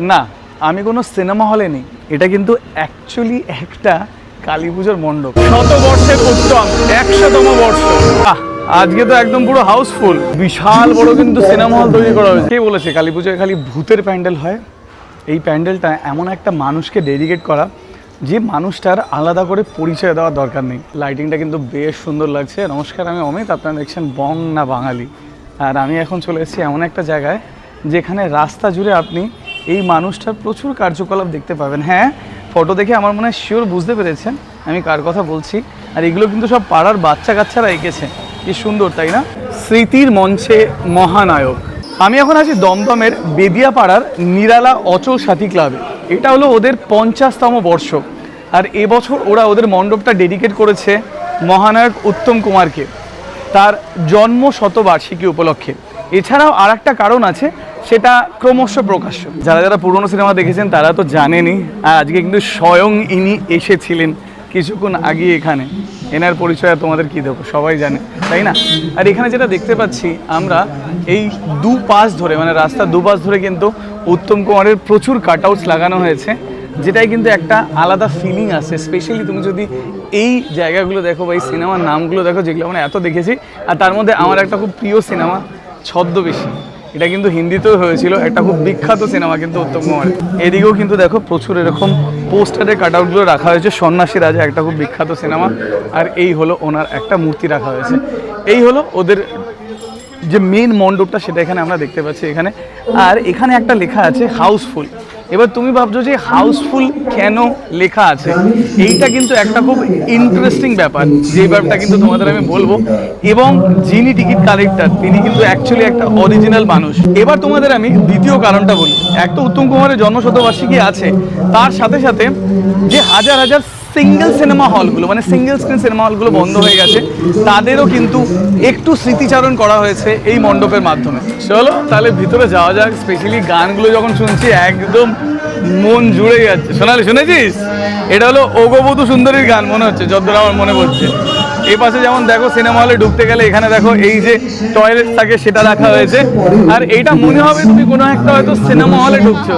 না আমি কোনো সিনেমা হলে নেই। এটা কিন্তু অ্যাকচুয়ালি একটা কালী পুজোর মণ্ডপ। শত বর্ষের উত্তম একশোতম বর্ষ। আহ, আজকে তো একদম পুরো হাউসফুল বিশাল বড় কিন্তু সিনেমা হল তৈরি করা হয়েছে। কে বলেছে কালী পুজোয় খালি ভূতের প্যান্ডেল হয়? এই প্যান্ডেলটা এমন একটা মানুষকে ডেডিকেট করা যে মানুষটার আলাদা করে পরিচয় দেওয়ার দরকার নেই। লাইটিংটা কিন্তু বেশ সুন্দর লাগছে। নমস্কার আমি অমিত আপনারা দেখছেন বং না বাঙালি। আর আমি এখন চলে এসেছি এমন একটা জায়গায় যেখানে রাস্তা জুড়ে আপনি এই মানুষটার প্রচুর কার্যকলাপ দেখতে পাবেন। হ্যাঁ ফটো দেখে আমার মনে হয় শিওর বুঝতে পেরেছেন আমি কার কথা বলছি। আর এগুলো কিন্তু সব পাড়ার বাচ্চা কাচ্চারা এঁকেছে। কি সুন্দর, তাই না? স্মৃতির মঞ্চে মহানায়ক। আমি এখন আছি দমদমের বেদিয়া পাড়ার নিরালা অচল সাথী ক্লাবে এটা হলো ওদের পঞ্চাশতম বর্ষ আর এবছর ওরা ওদের মণ্ডপটা ডেডিকেট করেছে মহানায়ক উত্তম কুমারকে। তার জন্ম শতবার্ষিকী উপলক্ষে। এছাড়াও আর একটা কারণ আছে সেটা ক্রমশ প্রকাশ্য। যারা যারা পুরনো সিনেমা দেখেছেন, তারা তো জানেনই, আর আজকে কিন্তু স্বয়ং ইনি এসেছিলেন কিছুক্ষণ আগে এখানে। এনার পরিচয় তোমাদের কী দেবো? সবাই জানে, তাই না? আর এখানে যেটা দেখতে পাচ্ছি আমরা, এই দু পাশ ধরে মানে রাস্তার দু পাশ ধরে কিন্তু উত্তম কুমারের প্রচুর কাট লাগানো হয়েছে, যেটাই কিন্তু একটা আলাদা ফিলিং আছে। স্পেশালি তুমি যদি এই জায়গাগুলো দেখো বা এই সিনেমার নামগুলো দেখো, যেগুলো আমরা এত দেখেছি, আর তার মধ্যে আমার একটা খুব প্রিয় সিনেমা, ছদ্মবেশী। এটা কিন্তু হিন্দিতেও হয়েছিল, একটা খুব বিখ্যাত সিনেমা কিন্তু উত্তম কুমার এদিকেও কিন্তু দেখো প্রচুর এরকম পোস্টারের কাট আউটগুলো রাখা হয়েছে, সন্ন্যাসী রাজা, একটা খুব বিখ্যাত সিনেমা। আর এই হলো ওনার একটা মূর্তি রাখা হয়েছে। এই হলো ওদের যে মেন মণ্ডপটা, সেটা এখানে আমরা দেখতে পাচ্ছি এখানে। আর এখানে একটা লেখা আছে, হাউসফুল। এবার তুমি ভাবছ যে হাউসফুল কেন লেখা আছে? এইটা কিন্তু একটা খুব ইন্টারেস্টিং ব্যাপার, যে ব্যাপারটা কিন্তু তোমাদের আমি বলব। এবং যিনি টিকিট কালেক্টর, তিনি কিন্তু অ্যাকচুয়ালি একটা অরিজিনাল মানুষ। এবার তোমাদের আমি দ্বিতীয় কারণটা বলি। এক তো উত্তম কুমারের জন্মশতবার্ষিকী আছে, তার সাথে সাথে যে হাজার হাজার সিঙ্গেল সিনেমা হলগুলো মানে সিঙ্গেল স্ক্রিন সিনেমা হলগুলো বন্ধ হয়ে গেছে, তাদেরও কিন্তু একটু স্মৃতিচারণ করা হয়েছে এই মণ্ডপের মাধ্যমে। চলো, তাহলে ভিতরে যাওয়া যাক স্পেশালি গানগুলো যখন শুনছি, একদম মন জুড়ে যাচ্ছে। সোনালি, শুনেছিস? এটা হলো ওগবধূ সুন্দরীর গান, মনে হচ্ছে, যতদূর আমার মনে পড়ছে। এই পাশে যেমন দেখো, সিনেমা হলে ঢুকতে গেলে এখানে দেখো, এই যে টয়লেট থাকে, সেটা রাখা হয়েছে। আর এইটা মনে হবে তুমি কোনো একটা হয়তো সিনেমা হলে ঢুকছো।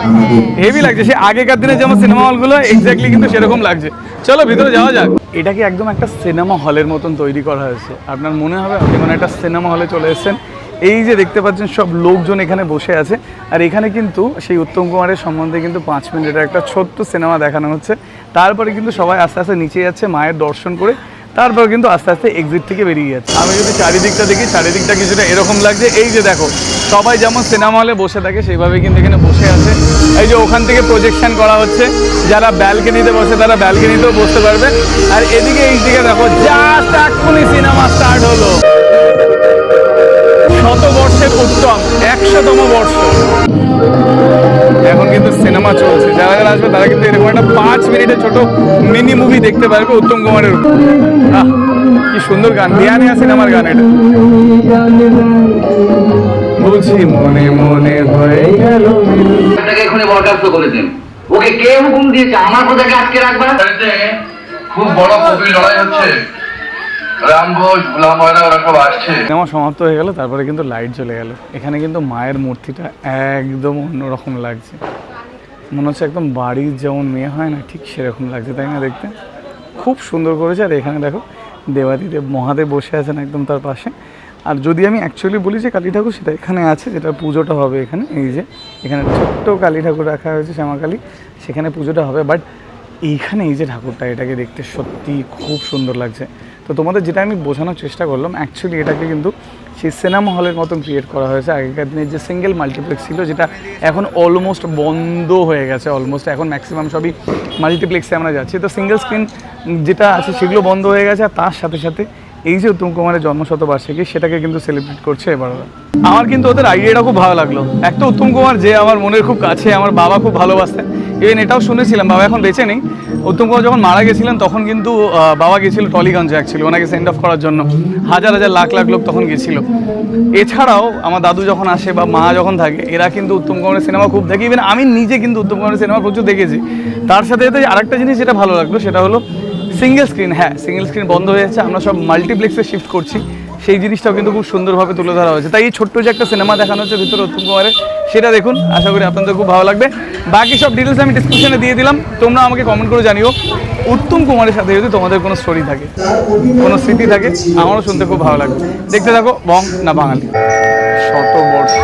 হেভি লাগছে, সে আগেকার দিনে যেমন সিনেমা হলগুলো এক্স্যাক্টলি কিন্তু সেরকম লাগছে। চলো, ভিতরে যাওয়া যাক। এটা কি একদম একটা সিনেমা হলের মতন তৈরি করা হয়েছে? আপনার মনে হবে আপনি কোনো একটা সিনেমা হলে চলে এসেছেন। এই যে দেখতে পাচ্ছেন, সব লোকজন এখানে বসে আছে। আর এখানে কিন্তু সেই উত্তম কুমারের সম্বন্ধে কিন্তু পাঁচ মিনিটের একটা ছোট্ট সিনেমা দেখানো হচ্ছে। তারপরে কিন্তু সবাই আস্তে আস্তে নিচে যাচ্ছে, মায়ের দর্শন করে। তারপর কিন্তু আস্তে আস্তে এক্সিট থেকে বেরিয়ে যাচ্ছে। আমি যদি চারিদিকটা দেখি, চারিদিকটা কিছুটা এরকম লাগছে। এই যে দেখো সবাই যেমন সিনেমা হলে বসে থাকে সেইভাবে কিন্তু এখানে বসে আছে। এই যে ওখান থেকে প্রজেকশন করা হচ্ছে, যারা ব্যালকনিতে বসে তারা ব্যালকনিতেও বসতে পারবে। আর এদিকে এই দিকে দেখো জাস্ট সিনেমা স্টার্ট হলো। শত শতবর্ষের উত্তম, একশোতম বর্ষ। এখন কিন্তু সিনেমা চলছে। যারা যারা আসবে, তারা কিন্তু এরকম একটা পাঁচ মিনিটের ছোট মিনি মুভি দেখতে পারবে উত্তম কুমারের কি সুন্দর গান বিয়ানিয়া সিনেমার গান এটা। বুঝি মনে মনে হয়ে গেল। আপনাকে এখনই বরখাস্ত করে দেন। ওকে কে হুকুম দিয়েছে? আমার কোথাকে আটকে রাখবা? খুব বড় কবি লড়াই হচ্ছে। সিনেমা সমাপ্ত হয়ে গেল তারপরে কিন্তু লাইট চলে গেল। এখানে কিন্তু মায়ের মূর্তিটা একদম অন্যরকম লাগছে। মনে হচ্ছে একদম বাড়ির যেমন মেয়ে হয় না ঠিক সেরকম লাগছে তাই না দেখতে? খুব সুন্দর করেছে আর এখানে দেখো দেবাদিদেব মহাদেব বসে আছেন একদম তার পাশে। আর যদি আমি অ্যাকচুয়ালি বলি যে কালী ঠাকুর, সেটা এখানে আছে, যেটা পুজোটা হবে এখানে, এই যে, এখানে ছোট্ট কালী ঠাকুর রাখা হয়েছে শ্যামাকালী সেখানে পুজোটা হবে। বাট এইখানে এই যে ঠাকুরটা, এটাকে দেখতে সত্যি খুব সুন্দর লাগছে। তো তোমাদের যেটা আমি বোঝানোর চেষ্টা করলাম অ্যাকচুয়ালি এটাকে কিন্তু সেই সিনেমা হলের মতন ক্রিয়েট করা হয়েছে। আগেকার দিনে যে সিঙ্গেল মাল্টিপ্লেক্স ছিল, যেটা এখন অলমোস্ট বন্ধ হয়ে গেছে অলমোস্ট এখন ম্যাক্সিমাম সবই মাল্টিপ্লেক্সে আমরা যাচ্ছি। তো সিঙ্গেল স্ক্রিন যেটা আছে, সেগুলো বন্ধ হয়ে গেছে, আর তার সাথে সাথে এই যে উত্তম কুমারের জন্মশতবার্ষিকী, সেটাকে কিন্তু সেলিব্রেট করছে এবার আমার কিন্তু ওদের আইডিয়াটা খুব ভালো লাগল। এক তো উত্তম কুমার যে আমার মনের খুব কাছে, আমার বাবা খুব ভালোবাসতেন। ইভেন এটাও শুনেছিলাম, বাবা এখন বেঁচে নেই। উত্তম কুমার যখন মারা গেছিলেন, তখন কিন্তু বাবা গেছিল টলিগঞ্জে অ্যাকচুয়ালি ওনাকে সেন্ড অফ করার জন্য। হাজার হাজার লাখ লাখ লোক তখন গেছিল। এছাড়াও আমার দাদু যখন আসে বা মা যখন থাকে, এরা কিন্তু উত্তম কুমারের সিনেমা খুব দেখে। ইভেন আমি নিজে কিন্তু উত্তম কুমারের সিনেমা প্রচুর দেখেছি। তার সাথে সাথে আরেকটা জিনিস যেটা ভালো লাগল, সেটা হলো সিঙ্গেল স্ক্রিন হ্যাঁ সিঙ্গেল স্ক্রিন বন্ধ হয়ে যাচ্ছে। আমরা সব মাল্টিপ্লেক্সে শিফট করছি। সেই জিনিসটাও কিন্তু খুব সুন্দরভাবে তুলে ধরা হয়েছে। তাই এই ছোট্ট যে একটা সিনেমা দেখানো হচ্ছে ভিতরে উত্তম কুমারের, সেটা দেখুন। আশা করি আপনাদের খুব ভালো লাগবে। বাকি সব ডিটেলস আমি ডিসক্রিপশনে দিয়ে দিলাম। তোমরা আমাকে কমেন্ট করে জানিও। উত্তম কুমারের সাথে যদি তোমাদের কোনো স্টোরি থাকে, কোনো স্মৃতি থাকে, আমারও শুনতে খুব ভালো লাগবে। দেখতে থাকো, বং না বাঙালি। শত বর্ষ